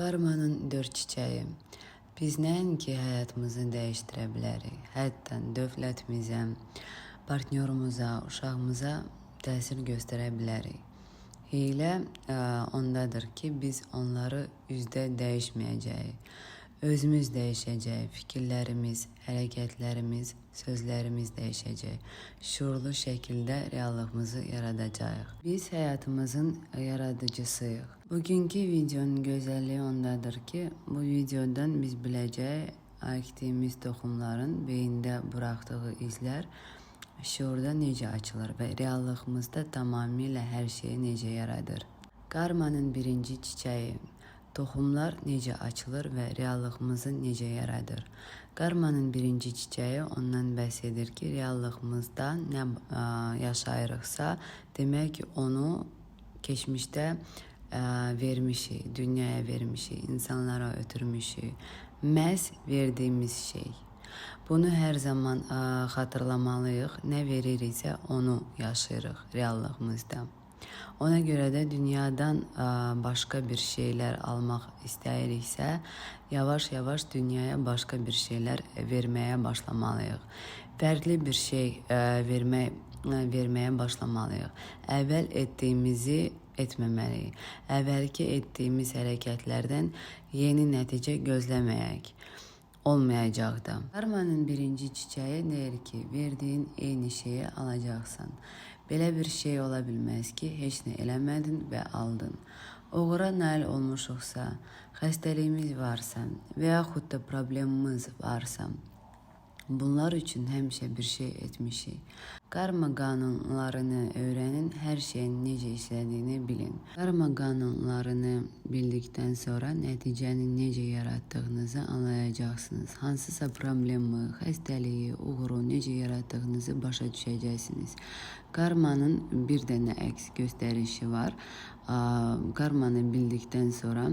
Karmanın dörd çiçəyi. Biz nəinki həyatımızı dəyişdirə bilərik. Hətta dövlətimizə, partnyorumuza, uşağımıza təsir göstərə bilərik. Hiylə ə, ondadır ki, biz onları üzdə dəyişməyəcəyik. Özümüz dəyişəcəyik. Fikirlərimiz, hərəkətlərimiz, sözlərimiz dəyişəcək. Şuurlu şəkildə reallığımızı yaradacağıq. Biz həyatımızın yaradıcısıyıq. Bugünkü videonun gözəlliyi ondadır ki, bu videodan biz biləcəyik əkdiyimiz toxumların beyində buraxdığı izlər şuurda necə açılır və reallığımızda tamamilə hər şeyi necə yaradır. Karmanın birinci çiçəyi Toxumlar necə açılır və reallığımızı necə yaradır? Karmanın birinci çiçəyi ondan bəhs edir ki, reallığımızda nə ə, yaşayırıqsa, demək ki, onu keçmişdə ə, vermişik, dünyaya vermişik, insanlara ötürmüşük. Məhz verdiyimiz şey. Bunu hər zaman ə, xatırlamalıyıq. Nə veririksə onu yaşayırıq reallığımızda. Ona görə də dünyadan ə, başqa bir şeylər almaq istəyiriksə, yavaş-yavaş dünyaya başqa bir şeylər verməyə başlamalıyıq. Fərqli bir şey ə, verməyə başlamalıyıq. Əvvəl etdiyimizi etməməliyik. Əvvəlki etdiyimiz hərəkətlərdən yeni nəticə gözləməyək. Olmayacaq. Karmanın birinci çiçəyi deyir ki, verdiyin eyni şeyi alacaqsan. Belə bir şey ola bilməz ki, heç nə eləmədin və aldın. Uğura nail olmuşuqsa, xəstəliyimiz varsa və yaxud da problemimiz varsa, bunlar üçün həmişə bir şey etmişik. Karma qanunlarını öyrənin, hər şeyin necə işlədiyini bilin. Karma qanunlarını bildikdən sonra nəticəni necə yaratdığınızı anlayacaqsınız. Hansısa problemi, xəstəliyi, uğuru necə yaratdığınızı başa düşəcəksiniz. Karmanın bir dənə əks göstərişi var. Aa, Karmanı bildikdən sonra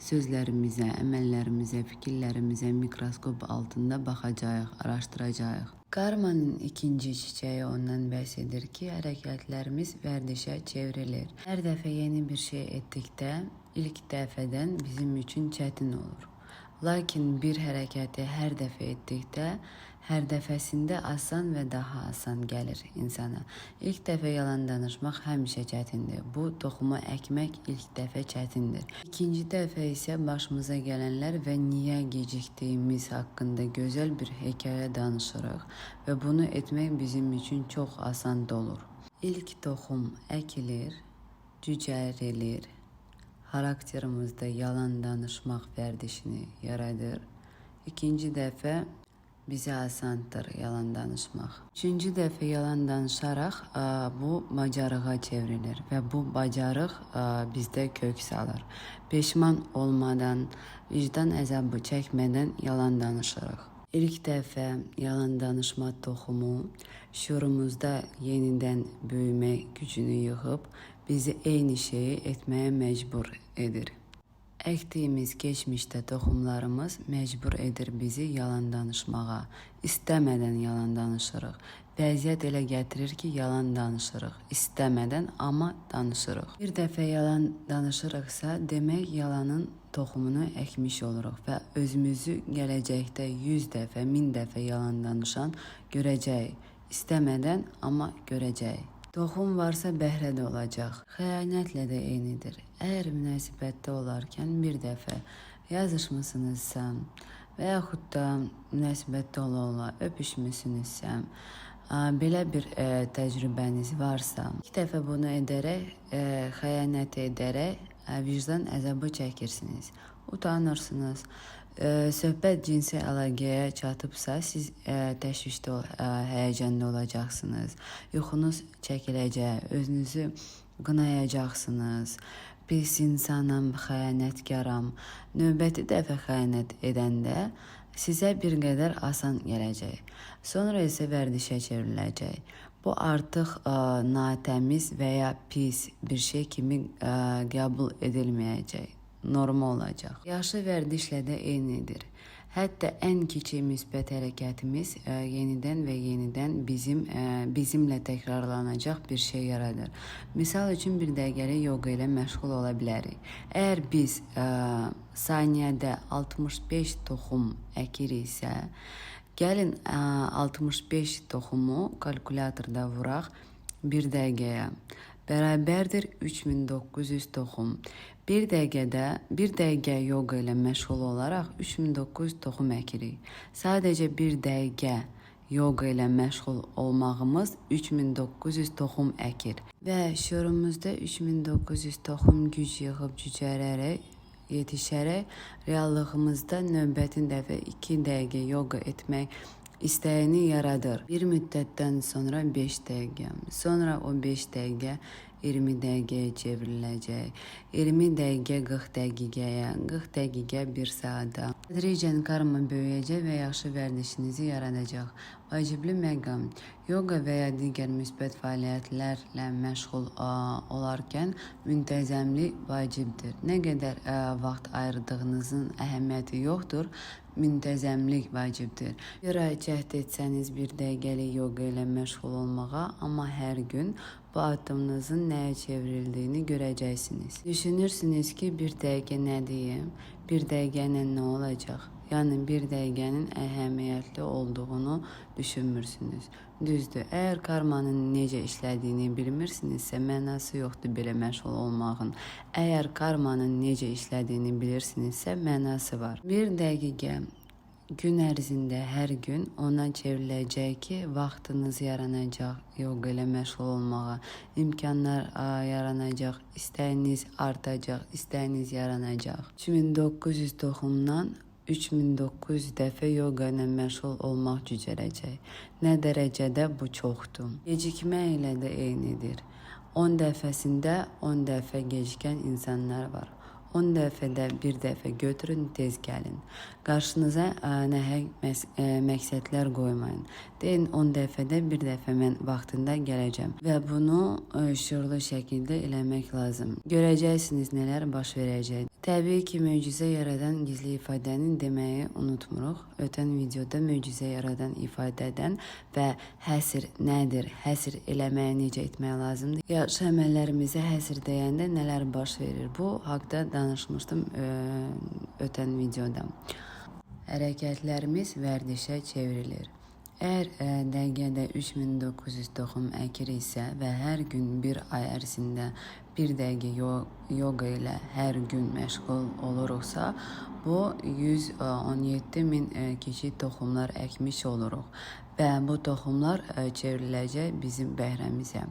sözlərimizə, əməllərimizə, fikirlərimizə mikroskop altında baxacağıq, araşdıracağıq. Karmanın ikinci çiçəyi ondan bəhs edir ki, hərəkətlərimiz vərdişə çevrilir. Hər dəfə yeni bir şey etdikdə ilk dəfədən bizim üçün çətin olur. Lakin bir hərəkəti hər dəfə etdikdə hər dəfəsində asan və daha asan gəlir insana. İlk dəfə yalan danışmaq həmişə çətindir. Bu toxumu əkmək ilk dəfə çətindir. İkinci dəfə isə başımıza gələnlər və niyə gecikdiyimiz haqqında gözəl bir hekayə danışırıq və bunu etmək bizim üçün çox asan olur. İlk toxum əkilir, cücərilir, xarakterimizdə yalan danışmaq vərdişini yaradır. İkinci dəfə bizə asandır yalan danışmaq. Üçüncü dəfə yalan danışaraq ə, bu bacarığa çevrilir və bu bacarıq ə, bizdə kök salır. Peşman olmadan, vicdan əzabı çəkmədən yalan danışırıq. İlk dəfə yalan danışma toxumu şuurumuzda yenidən böyümə gücünü yığıb bizi eyni şeyi etməyə məcbur edir. Əkdiyimiz keçmişdə toxumlarımız məcbur edir bizi yalan danışmağa. İstəmədən yalan danışırıq. Vəziyyət elə gətirir ki, yalan danışırıq. İstəmədən, amma danışırıq. Bir dəfə yalan danışırıqsa, demək yalanın toxumunu əkmiş oluruq və özümüzü gələcəkdə 100 dəfə, 1000 dəfə yalan danışan görəcəyik. İstəmədən, amma görəcəyik. Toxum varsa bəhrə də olacaq. Xəyanətlə də eynidir. Əgər münasibətdə olarkən bir dəfə yazışmısınızsa və yaxud da münasibətdə ola-ola öpüşmüsünüzsə, belə bir ə, təcrübəniz varsa, ilk dəfə bunu edərək, ə, xəyanət edərək ə, vicdan əzabı çəkirsiniz. Utanırsınız. Ə, söhbət cinsi əlaqəyə çatıbsa, siz ə, təşvişdə, ə, həyəcanda olacaqsınız. Yuxunuz çəkiləcək, özünüzü qınayacaqsınız. Pis insanam, xəyanətkaram. Növbəti dəfə xəyanət edəndə sizə bir qədər asan gələcək. Sonra isə vərdişə çevriləcək. Bu artıq ə, natəmiz və ya pis bir şey kimi ə, qəbul edilməyəcək. Norma olacaq. Yaşı vərdişlə də eynidir. Hətta ən kiçik müsbət hərəkətimiz e, yenidən və yenidən bizim e, bizimlə təkrarlanacaq bir şey yaradır. Misal üçün bir dəqiqəlik yoga ilə məşğul ola bilərik. Əgər biz e, saniyədə 65 toxum əkiriksə, gəlin e, 65 toxumu kalkulyatorda vuraq bir dəqiqəyə. Bərabərdir 3900 toxum. Bir dəqiqədə, bir dəqiqə yoga ilə məşğul olaraq 3900 toxum əkirik. Sadəcə bir dəqiqə yoga ilə məşğul olmağımız 3900 toxum əkir. Və şuurumuzda 3900 toxum güc yığıb cücərərək yetişərək reallığımızda növbətin dəfə 2 dəqiqə yoga etmək istəyini yaradır. Bir müddətdən sonra 5 dəqiqə, sonra o 5 dəqiqə 20 dəqiqəyə çevriləcək. 20 dəqiqə 40 dəqiqəyə, 40 dəqiqə 1 saata. Tədricən karma böyüyəcək və yaxşı vərdişinizi yaradacaq. Vacibli məqam yoga və ya digər müsbət fəaliyyətlərlə məşğul ə, olarkən müntəzəmlik vacibdir. Nə qədər ə, vaxt ayırdığınızın əhəmiyyəti yoxdur, müntəzəmlik vacibdir. Görə cəhd etsəniz bir dəqiqəlik yoga ilə məşğul olmağa, amma hər gün bu addımınızın nəyə çevrildiyini görəcəksiniz. Düşünürsünüz ki, bir dəqiqə nə deyim, bir dəqiqələ nə olacaq? Yəni bir dəqiqənin əhəmiyyətli olduğunu düşünmürsünüz. Düzdür, əgər karmanın necə işlədiyini bilmirsinizsə, mənası yoxdur belə məşğul olmağın. Əgər karmanın necə işlədiyini bilirsinizsə, mənası var. Bir dəqiqə gün ərzində hər gün ona çevriləcək ki, vaxtınız yaranacaq yoga ilə məşğul olmağa, imkanlar yaranacaq, istəyiniz artacaq, istəyiniz yaranacaq. 3900 toxumdan 3900 dəfə yoga ilə məşğul olmaq cücərəcək. Nə dərəcədə bu çoxdur. Gecikmə ilə də eynidir. 10 dəfəsində 10 dəfə gecikən insanlar var. 10 dəfədə bir dəfə götürün, tez gəlin. Qarşınıza ə, nəhəng ə, məqsədlər qoymayın. Deyin 10 dəfədə bir dəfə mən vaxtında gələcəm və bunu ə, şuurlu şəkildə eləmək lazım. Görəcəksiniz nələr baş verəcək. Təbii ki, möcüzə yaradan gizli ifadəni deməyi unutmuruq. Ötən videoda möcüzə yaradan ifadədən və həsr nədir, həsr eləməyi necə etmək lazımdır. Yaxşı əməllərimizə həsr deyəndə nələr baş verir? Bu haqqda danışmışdım ə, ötən videoda. Hərəkətlərimiz vərdişə çevrilir. Əgər ə, dəqiqədə 3900 toxum əkiriksə və hər gün bir ay ərzində bir dəqiqə yo yoga ilə hər gün məşğul oluruqsa, bu 117 min ə, kişi toxumlar əkmiş oluruq və bu toxumlar ə, çevriləcək bizim bəhrəmizə.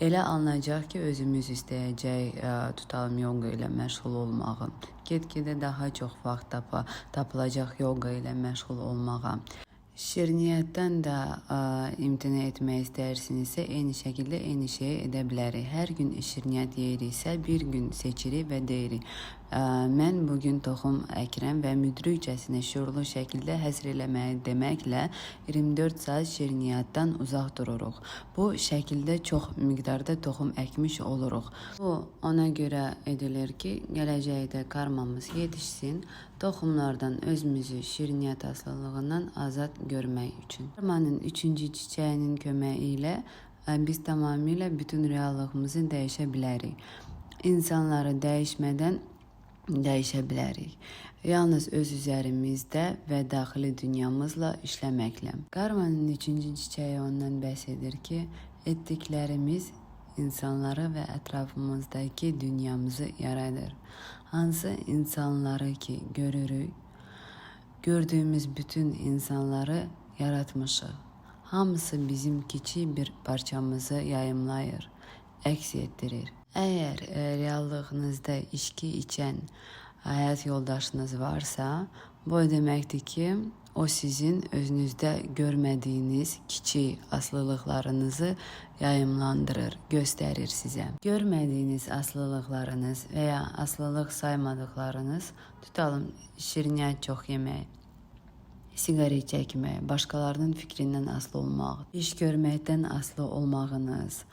Elə alınacaq ki, özümüz istəyəcək ə, tutalım yoga ilə məşğul olmağı. Get-gedə daha çox vaxt tapa, tapılacaq yoga ilə məşğul olmağa. Şirniyyətdən də ə, imtina etmək istəyirsinizsə, eyni şəkildə eyni şeyi edə bilərik. Hər gün şirniyyət yeyiriksə, bir gün seçirik və deyirik: mən bu gün toxum əkirəm və müdrikcəsinə şuurlu şəkildə həsr eləməyi deməklə 24 saat şirniyyətdən uzaq dururuq. Bu şəkildə çox miqdarda toxum əkmiş oluruq. Bu ona görə edilir ki, gələcəkdə karmamız yetişsin, toxumlardan özümüzü şirniyyət asılılığından azad görmək üçün. Karmanın 3-cü çiçəyinin köməyi ilə ə, biz tamamilə bütün reallığımızı dəyişə bilərik. İnsanları dəyişmədən dəyişə bilərik. Yalnız öz üzərimizdə və daxili dünyamızla işləməklə. Karmanın 3-cü çiçəyi ondan bəhs edir ki, etdiklərimiz insanları və ətrafımızdakı dünyamızı yaradır. Hansı insanları ki görürük, gördüyümüz bütün insanları yaratmışıq. Hamısı bizim kiçik bir parçamızı yayımlayır, əks etdirir. Əgər e, reallığınızda içki içən həyat yoldaşınız varsa, bu o deməkdir ki, o sizin özünüzdə görmədiyiniz kiçik aslılıqlarınızı yayımlandırır, göstərir sizə. Görmədiyiniz aslılıqlarınız və ya aslılıq saymadıqlarınız, tutalım şirniyyat çox yemək, siqaret çəkmək, başqalarının fikrindən asılı olmaq, iş görməkdən asılı olmağınız,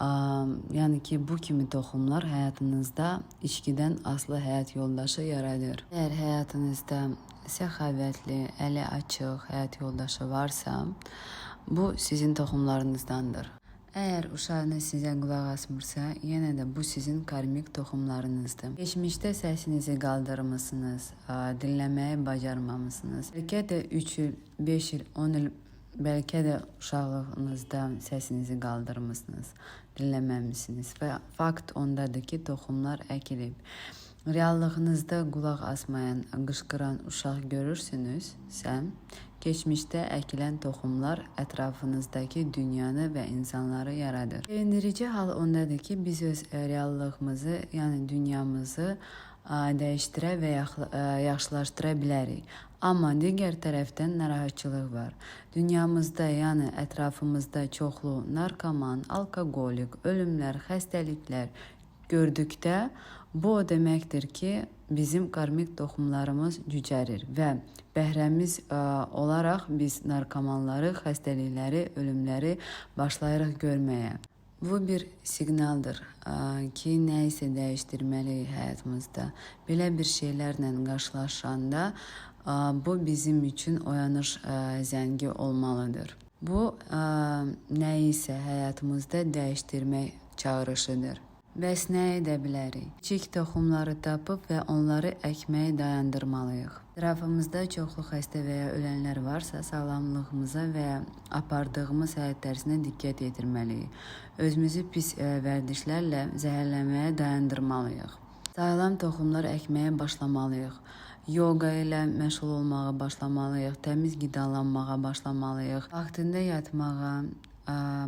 Yəni ki, bu kimi toxumlar həyatınızda içkidən aslı həyat yoldaşı yaradır. Əgər həyatınızda səxavətli, əli açıq həyat yoldaşı varsa, bu sizin toxumlarınızdandır. Əgər uşağınız sizə qulaq asmırsa, yenə də bu sizin karmik toxumlarınızdır. Keçmişdə səsinizi qaldırmısınız, dinləməyi bacarmamısınız. Bəlkə də 3 il, 5 il, 10 il bəlkə də uşaqlığınızda səsinizi qaldırmısınız, dinləməmisiniz və fakt ondadır ki, toxumlar əkilib. Reallığınızda qulaq asmayan, qışqıran uşaq görürsünüzsə, keçmişdə əkilən toxumlar ətrafınızdakı dünyanı və insanları yaradır. Sevindirici hal ondadır ki, biz öz reallığımızı, yəni dünyamızı dəyişdirə və yaxşılaşdıra bilərik. Amma digər tərəfdən narahatçılıq var. Dünyamızda, yəni ətrafımızda çoxlu narkoman, alkoqolik, ölümlər, xəstəliklər gördükdə bu o deməkdir ki, bizim karmik toxumlarımız cücərir və bəhrəmiz ə, olaraq biz narkomanları, xəstəlikləri, ölümləri başlayırıq görməyə. Bu bir siqnaldır ə, ki, nə isə dəyişdirməliyik həyatımızda. Belə bir şeylərlə qarşılaşanda ə, bu bizim üçün oyanış ə, zəngi olmalıdır. Bu isə həyatımızda dəyişdirmək çağırışıdır. Bəs nə edə bilərik? Kiçik toxumları tapıb və onları əkməyi dayandırmalıyıq. Ətrafımızda çoxlu xəstə və ya ölənlər varsa, sağlamlığımıza və apardığımız həyat tərzinə diqqət yetirməliyik. Özümüzü pis ə, vərdişlərlə zəhərləməyə dayandırmalıyıq. Sağlam toxumlar əkməyə başlamalıyıq. Yoga ilə məşğul olmağa başlamalıyıq, təmiz qidalanmağa başlamalıyıq, vaxtında yatmağa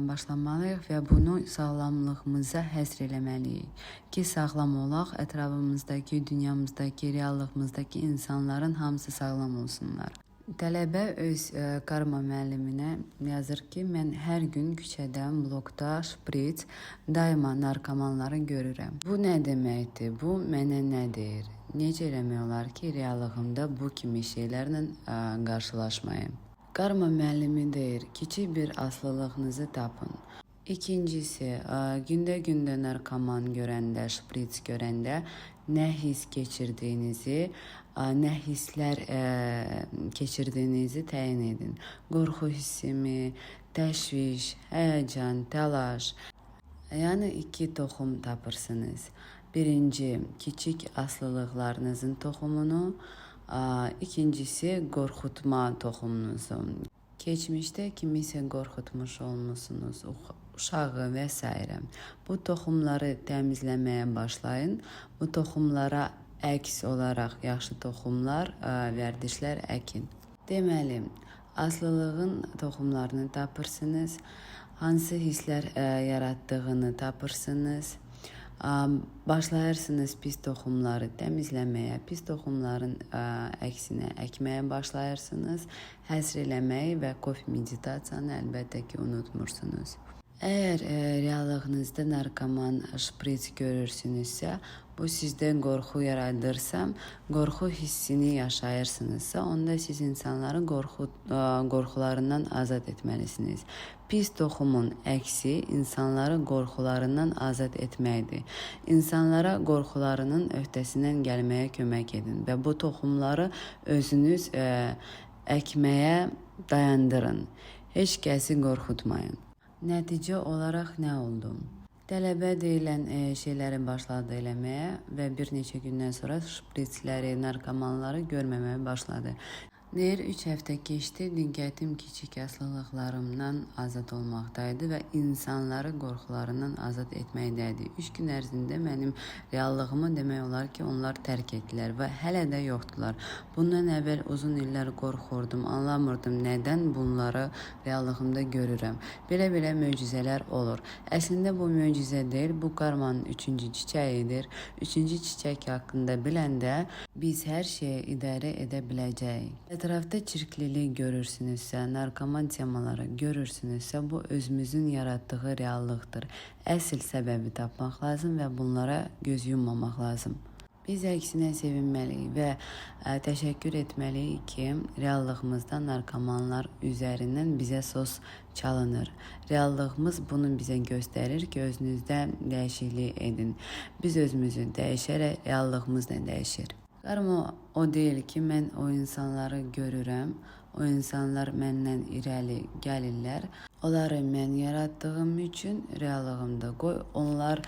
başlamalıyıq və bunu sağlamlığımıza həsr eləməliyik ki, sağlam olaq, ətrafımızdakı, dünyamızdakı, reallığımızdakı insanların hamısı sağlam olsunlar. Tələbə öz ə, karma müəlliminə yazır ki, mən hər gün küçədən, blokda, şprit, daima narkomanları görürəm. Bu nə deməkdir? Bu mənə nə deyir? Necə eləmək olar ki, reallığımda bu kimi şeylərlə ə, qarşılaşmayım? Karma müəllimi deyir, kiçik bir aslılığınızı tapın. İkincisi, ə, gündə-gündə narkoman görəndə, şprits görəndə nə hiss keçirdiyinizi, ə, nə hisslər ə, keçirdiyinizi təyin edin. Qorxu hissimi, təşviş, həyəcan, təlaş. Yəni iki toxum tapırsınız. Birinci, kiçik aslılıqlarınızın toxumunu, ikincisi qorxutma toxumunuzu. Keçmişdə kimisə qorxutmuş olmusunuz, uşağı və s. Bu toxumları təmizləməyə başlayın. Bu toxumlara əks olaraq yaxşı toxumlar, vərdişlər əkin. Deməli, aslılığın toxumlarını tapırsınız. Hansı hisslər ə, yaratdığını tapırsınız. Başlayırsınız pis toxumları təmizləməyə, pis toxumların ə, əksinə əkməyə başlayırsınız. Həsr eləməyi və kof meditasiyanı əlbəttə ki, unutmursunuz. Əgər ə, reallığınızda narkoman şprits görürsünüzsə, bu sizdə qorxu yaradırsa, qorxu hissini yaşayırsınızsa, onda siz insanları qorxu ə, qorxularından azad etməlisiniz. Pis toxumun əksi insanları qorxularından azad etməkdir. İnsanlara qorxularının öhdəsindən gəlməyə kömək edin və bu toxumları özünüz ə, əkməyə dayandırın. Heç kəsi qorxutmayın. Nəticə olaraq nə oldu? Tələbə deyilən e, şeyləri başladı eləməyə və bir neçə gündən sonra şpritsləri, narkomanları görməməyə başladı. Deyir 3 həftə keçdi, diqqətim kiçik aslılıqlarımdan azad olmaqdaydı və insanları qorxularından azad etməkdədir. 3 gün ərzində mənim reallığımı demək olar ki, onlar tərk etdilər və hələ də yoxdular. Bundan əvvəl uzun illər qorxurdum, anlamırdım nədən bunları reallığımda görürəm. Belə-belə möcüzələr olur. Əslində bu möcüzə deyil, bu karmanın 3-cü çiçəyidir. 3-cü çiçək haqqında biləndə biz hər şeyi idarə edə biləcəyik. Ətrafda çirklilik görürsünüzsə, narkoman temaları görürsünüzsə, bu özümüzün yaratdığı reallıqdır. Əsl səbəbi tapmaq lazım və bunlara göz yummamaq lazım. Biz əksinə sevinməliyik və ə, təşəkkür etməliyik ki, reallığımızda narkomanlar üzərindən bizə sos çalınır. Reallığımız bunu bizə göstərir ki, özünüzdə dəyişiklik edin. Biz özümüzü dəyişərək reallığımız da dəyişir. Qarma o deyil ki, mən o insanları görürəm. O insanlar məndən irəli gəlirlər. Onları mən yaratdığım üçün reallığımda qoy onlar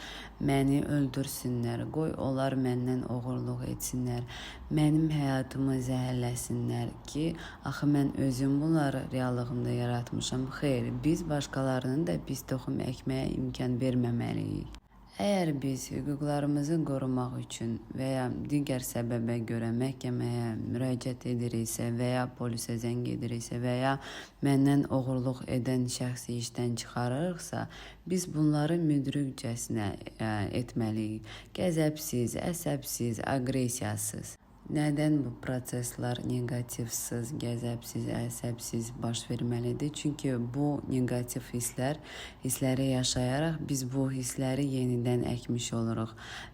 məni öldürsünlər. Qoy onlar məndən oğurluq etsinlər. Mənim həyatımı zəhərləsinlər ki, axı mən özüm bunları reallığımda yaratmışam. Xeyr, biz başqalarının da pis toxum əkməyə imkan verməməliyik. Əgər biz hüquqlarımızı qorumaq üçün və ya digər səbəbə görə məhkəməyə müraciət ediriksə və ya polisə zəng ediriksə və ya məndən oğurluq edən şəxsi işdən çıxarırıqsa, biz bunları müdrikcəsinə ə, etməliyik. Qəzəbsiz, əsəbsiz, aqressiyasız. Nədən bu proseslər negativsiz, qəzəbsiz, əsəbsiz baş verməlidir? Çünki bu negativ hisslər, hissləri yaşayaraq biz bu hissləri yenidən əkmiş oluruq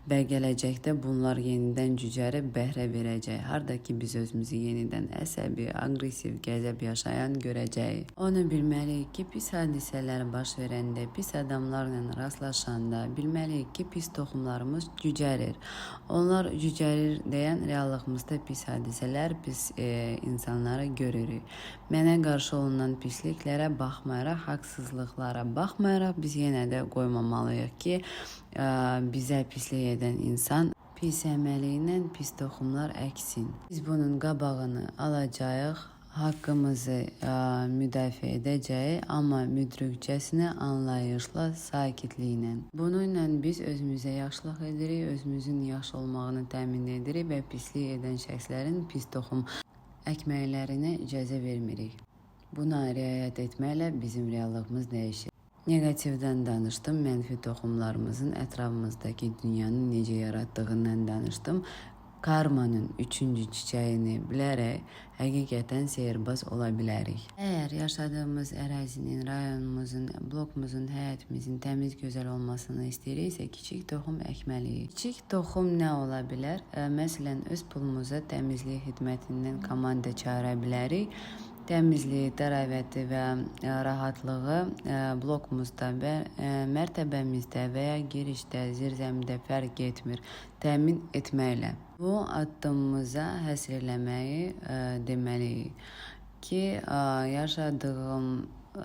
və gələcəkdə bunlar yenidən cücərib bəhrə verəcək. Harda ki biz özümüzü yenidən əsəbi, aqressiv, qəzəb yaşayan görəcəyik. Onu bilməliyik ki, pis hadisələr baş verəndə, pis adamlarla rastlaşanda bilməliyik ki, pis toxumlarımız cücərir. Onlar cücərir deyən reallığımızda pis hadisələr, pis e, insanları görürük. Mənə qarşı olunan pisliklərə baxmayaraq, haqsızlıqlara baxmayaraq biz yenə də qoymamalıyıq ki, ə, bizə pislik edən insan pis əməli ilə pis toxumlar əksin. Biz bunun qabağını alacağıq. Haqqımızı ə, müdafiə edəcəyik, amma müdrikcəsinə anlayışla, sakitliklə. Bununla biz özümüzə yaxşılıq edirik, özümüzün yaxşı olmağını təmin edirik və pislik edən şəxslərin pis toxum əkməklərinə icazə vermirik. Buna riayət etməklə bizim reallığımız dəyişir. Negativdən danışdım, mənfi toxumlarımızın ətrafımızdakı dünyanı necə yaratdığından danışdım. Karmanın üçüncü çiçəyini bilərək həqiqətən sehrbaz ola bilərik. Əgər yaşadığımız ərazinin, rayonumuzun, blokumuzun, həyətimizin təmiz, gözəl olmasını istəyiriksə, kiçik toxum əkməliyik. Kiçik toxum nə ola bilər? Ə, Məsələn, öz pulumuza təmizlik xidmətindən komanda çağıra təmizliyi, təravəti və ə, rahatlığı ə, blokumuzda və ə, mərtəbəmizdə və ya girişdə, zirzəmidə fərq etmir, təmin etməklə. Bu addımımıza həsr eləməyi deməliyik ki, yaşadığım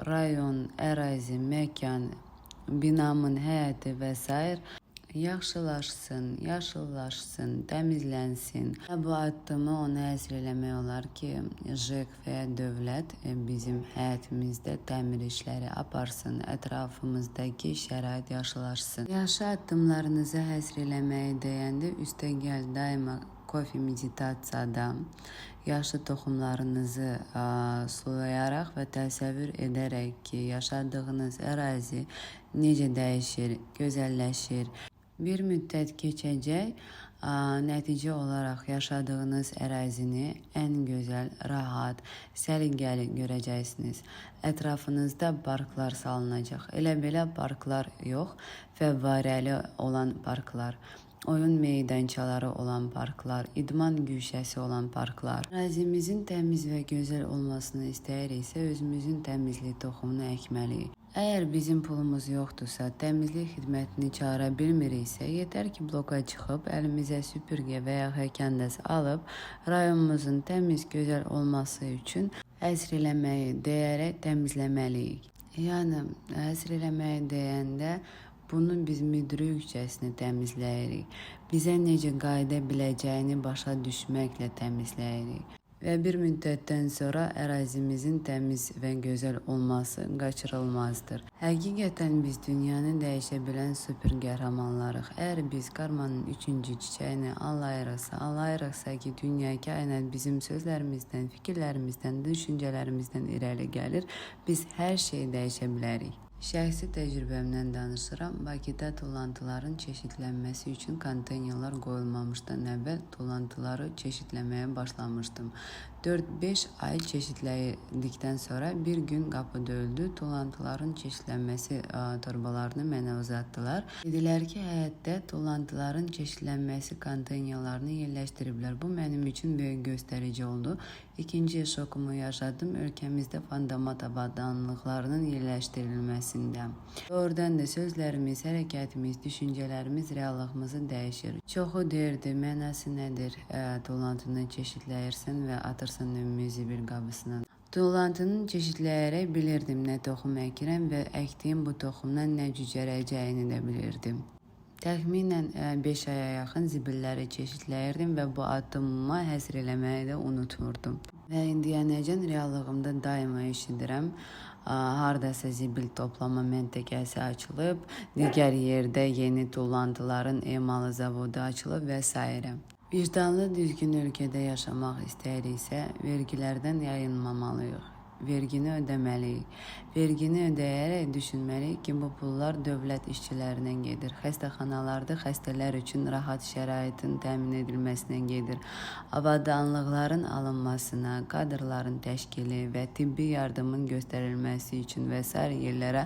rayon, ərazi, məkan, binamın həyəti və s. yaxşılaşsın, yaşıllaşsın, təmizlənsin. Bu addımı ona həsr eləmək olar ki, JEK və ya dövlət e, bizim həyətimizdə təmir işləri aparsın, ətrafımızdakı şərait yaşılaşsın. Yaşı addımlarınızı həsr eləməyi deyəndə üstəgəl daima kofe meditasiyada yaşlı toxumlarınızı ə, sulayaraq və təsəvvür edərək ki, yaşadığınız ərazi necə dəyişir, gözəlləşir. Bir müddət keçəcək, ə, nəticə olaraq yaşadığınız ərazini ən gözəl, rahat, səliqəli görəcəksiniz. Ətrafınızda parklar salınacaq. Elə belə parklar yox, fəvvarəli olan parklar oyun meydançaları olan parklar, idman güşəsi olan parklar. Ərazimizin təmiz və gözəl olmasını istəyiriksə, özümüzün təmizlik toxumunu əkməliyik. Əgər bizim pulumuz yoxdursa, təmizlik xidmətini çağıra bilmiriksə, yetər ki, bloka çıxıb əlimizə süpürgə və ya həkəndəs alıb rayonumuzun təmiz, gözəl olması üçün əsr eləməyi deyərək təmizləməliyik. Yəni əsr eləməyi deyəndə bunu biz müdrikcəsinə təmizləyirik. Bizə necə qayıda biləcəyini başa düşməklə təmizləyirik. Və bir müddətdən sonra ərazimizin təmiz və gözəl olması qaçırılmazdır. Həqiqətən biz dünyanı dəyişə bilən super qəhrəmanlarıq. Əgər biz karmanın üçüncü çiçəyini anlayırıqsa, anlayırıqsa ki, dünya kainat bizim sözlərimizdən, fikirlərimizdən, düşüncələrimizdən irəli gəlir, biz hər şeyi dəyişə bilərik. Şəxsi təcrübəmdən danışıram. Bakıda tullantıların çeşidlənməsi üçün konteynerlər qoyulmamışdan əvvəl tullantıları çeşidləməyə başlamışdım. 4-5 ay çeşidlədikdən sonra bir gün qapı döyüldü. Tullantıların çeşidlənməsi ə, torbalarını mənə uzatdılar. Dedilər ki, həyətdə tullantıların çeşidlənməsi konteynerlərini yerləşdiriblər. Bu mənim üçün böyük göstərici oldu. İkinci şokumu yaşadım ölkəmizdə fantomat avadanlıqlarının yerləşdirilməsində. Doğrudan da sözlərimiz, hərəkətimiz, düşüncələrimiz reallığımızı dəyişir. Çoxu deyirdi, mənası nədir? Ə, tullantını çeşidləyirsən və atırsan önümüzü bir qabısına. Tullantının çeşidləyərək bilirdim nə toxum əkirəm və əkdiyim bu toxumdan nə cücərəcəyini də bilirdim. Təxminən 5 aya yaxın zibilləri çeşidləyirdim və bu addımıma həsr eləməyi də unutmurdum. Və indiyənəcən reallığımda daima eşidirəm. Aa, Hardasa zibil toplama məntəqəsi açılıb, digər yerdə yeni tullantıların emalı zavodu açılıb və s. Vicdanlı düzgün ölkədə yaşamaq istəyiriksə, vergilərdən yayınmamalıyıq. Vergini ödəməliyik. Vergini ödəyərək düşünməliyik ki, bu pullar dövlət işçilərinə gedir. Xəstəxanalarda xəstələr üçün rahat şəraitin təmin edilməsinə gedir. Avadanlıqların alınmasına, kadrların təşkili və tibbi yardımın göstərilməsi üçün və s. yerlərə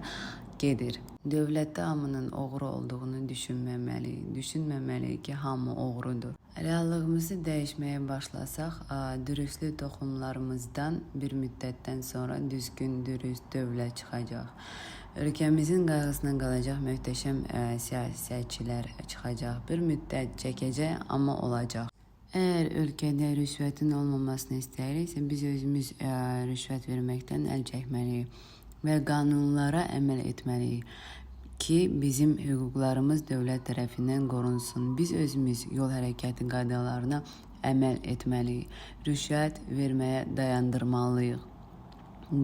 gedir. Dövlətdə hamının oğru olduğunu düşünməməliyik. Düşünməməliyik ki, hamı oğrudur. Reallığımızı dəyişməyə başlasaq, a, dürüstlük toxumlarımızdan bir müddətdən sonra düzgün, dürüst dövlət çıxacaq. Ölkəmizin qayğısına qalacaq möhtəşəm ə, siyasətçilər çıxacaq. Bir müddət çəkəcək, amma olacaq. Əgər ölkədə rüşvətin olmamasını istəyiriksə, biz özümüz ə, rüşvət verməkdən əl çəkməliyik və qanunlara əməl ki, bizim hüquqlarımız dövlət tərəfindən qorunsun. Biz özümüz yol hərəkəti qaydalarına əməl etməliyik. Rüşvət verməyə dayandırmalıyıq.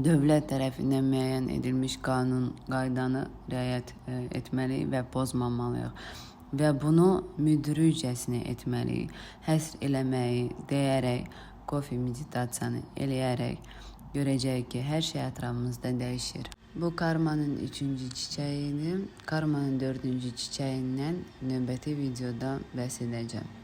Dövlət tərəfindən müəyyən edilmiş qanun qaydanı riayət ə, etməliyik və pozmamalıyıq və bunu müdürücəsinə etməliyik. Həsr eləməyi, deyərək, kofe meditasiyanı eləyərək görəcəyik ki, hər şey ətrafımızda dəyişir. Bu karmanın üçüncü çiçəyidir. Karmanın dördüncü çiçəyindən növbəti videoda bəhs edəcəm.